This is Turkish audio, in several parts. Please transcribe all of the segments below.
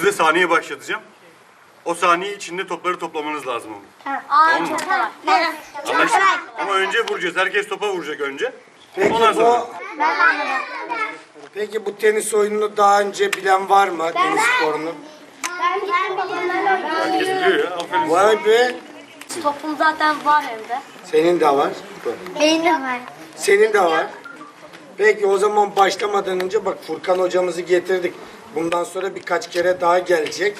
size saniye başlatacağım. O saniye içinde topları toplamanız lazım ama. Aa Tamam mı? çok kolay. Anlaştık. Ama önce vuracağız. Herkes topa vuracak önce. Peki Ondan sonra. bu Peki bu tenis oyununu daha önce bilen var mı? Tenis sporunu. Herkes biliyor ya. Aferin. Vay be. Topum zaten var evde. Senin de var. Benim de var. Senin de var. Peki o zaman başlamadan önce bak Furkan hocamızı getirdik. Bundan sonra birkaç kere daha gelecek.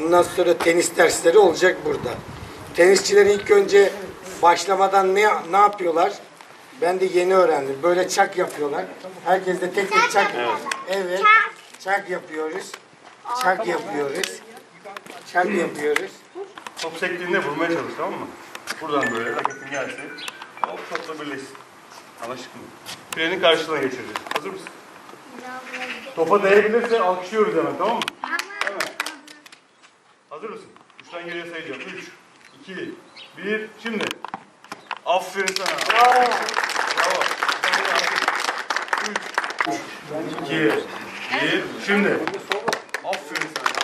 Bundan sonra tenis dersleri olacak burada. Tenisçiler ilk önce başlamadan ne ne yapıyorlar? Ben de yeni öğrendim. Böyle çak yapıyorlar. Herkes de tek tek çak. Evet. Çak yapıyoruz. Çak yapıyoruz. Çak yapıyoruz. Top sektiğinde vurmaya çalış tamam mı? Buradan böyle raketin gelsin. Hop topla birleşsin. Anlaştık mı? Freni karşılığına geçireceğiz. Hazır mısın? Topa değebilirse alkışlıyoruz hemen tamam mı? Hemen. Hazır mısın? Üçten geriye sayacağım. Üç, iki, bir, şimdi. Aferin sana. Bravo. Bravo. Üç, iki, bir, şimdi. Aferin sana.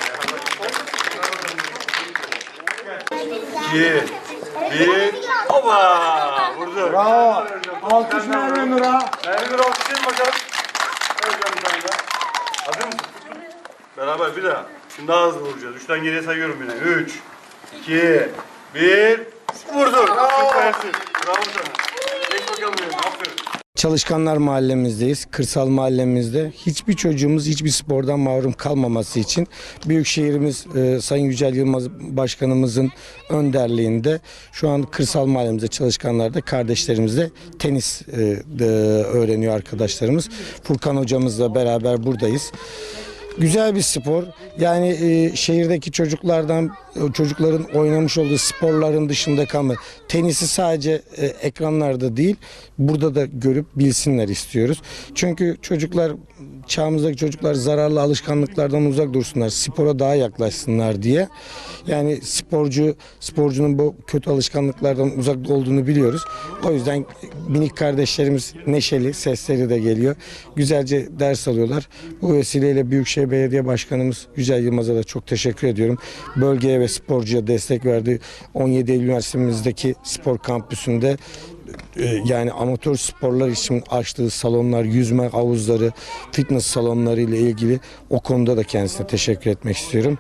İki, bir, oba! Vurdu. Bravo. Alkış Merve Nur'a. Merve Nur alkışlayın bakalım. Evet canım sen. Hazır mısın? Beraber bir daha. Şimdi daha hızlı vuracağız. Üçten geriye sayıyorum yine. Üç, iki, bir, vurdu. Süpersin. Bravo sana. Geç bakalım benim. Aferin. Çalışkanlar mahallemizdeyiz. Kırsal mahallemizde. Hiçbir çocuğumuz hiçbir spordan mahrum kalmaması için Büyükşehirimiz e, Sayın Yücel Yılmaz Başkanımızın önderliğinde şu an kırsal mahallemizde çalışkanlar da kardeşlerimiz de tenis e, de öğreniyor arkadaşlarımız. Furkan hocamızla beraber buradayız. Güzel bir spor. Yani e, şehirdeki çocuklardan çocukların oynamış olduğu sporların dışında kalma. Tenisi sadece e, ekranlarda değil, burada da görüp bilsinler istiyoruz. Çünkü çocuklar çağımızdaki çocuklar zararlı alışkanlıklardan uzak dursunlar, spora daha yaklaşsınlar diye. Yani sporcu sporcunun bu kötü alışkanlıklardan uzak olduğunu biliyoruz. O yüzden minik kardeşlerimiz neşeli, sesleri de geliyor. Güzelce ders alıyorlar. Bu vesileyle Büyükşehir Belediye Başkanımız Yücel Yılmaz'a da çok teşekkür ediyorum. Bölgeye ve sporcuya destek verdi. 17 Eylül Üniversitemizdeki spor kampüsünde e, yani amatör sporlar için açtığı salonlar, yüzme havuzları, fitness salonları ile ilgili o konuda da kendisine teşekkür etmek istiyorum.